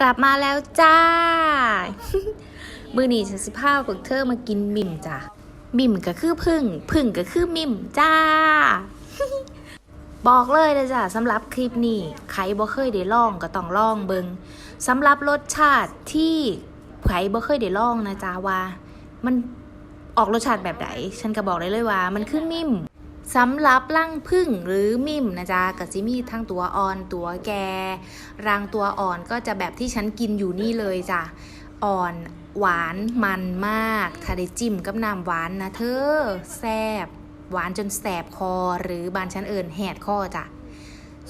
กลับมาแล้วจ้า มือนี้ฉันสิพาพวกเธอมากินมิมจ้ะมิมก็คือพึ่งพึ่งก็คือมิมจ้า บอกเลยเลยจ้ะสำหรับคลิปนี้ใครบ่เคยได้ลองก็ต้องลองเบิงสำหรับรสชาติที่ใครบ่เคยได้ลองนะจ๊ะว่า มันออกรสชาติแบบไหนฉันก็บอกได้เลยว่า มันคือมิม สำหรับรังพึ่งหรือมิมนะจ๊ะก็สิมีทั้งตัวอ่อนตัวแก่รังตัวอ่อนก็จะแบบที่ฉันกินอยู่นี่เลยจ้ะอ่อนหวานมันมาก ถ้าได้จิ้มกับน้ำหวานนะเธอแซ่บหวานจนแสบคอหรือบานชั้นเอิญแหดคอจ้ะ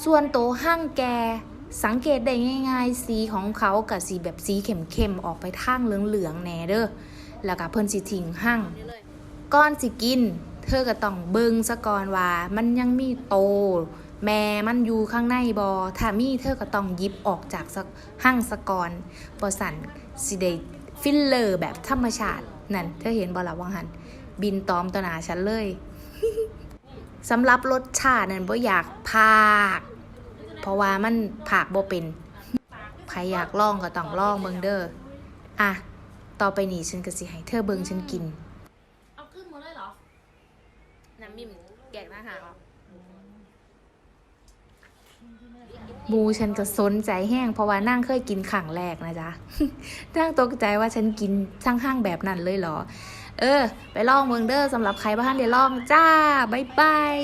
ส่วนโตหั่งแกสังเกตได้ง่ายๆ สีของเขากับสีแบบสีเข้มๆ ออกไปทางเหลืองๆแหน่เด้อ แล้วก็เพิ่นสิทิ้งหั่งก้อนสิกิน เธอก็ต้องเบิงซะก่อนว่า มันยังมีโต แม่มันอยู่ข้างในบอถ้ามีเธอก็ต้องยิบออกจากสหั่งสะกอนบอสันสิได้ฟิลเลอร์แบบธรรมชาติ นั่น เธอเห็นบอละวังหัน บินตอมต่อหนาฉันเลยสำหรับรสชาตินั้นบ่อยากพากเพราะว่ามันผากบ่เป็นใครอยากลองก็ต้องลองเบิงเด้ออะต่อไปนี้ฉันก็สิให้เธอเบิงฉันกิน เอาขึ้นหมดเลยเหรอ น้ำมิมแกะมาหาหมูฉันก็สนใจแห้งเพราะว่านั่งเคยกินขังแรกนะจ๊ะนั่งตกใจว่าฉันกินช่างห้างแบบนั้นเลยเหรอ เออ ไปลองเมืองเด้อสำหรับใครบ้านเดี๋ยวลองจ้า บ๊ายบาย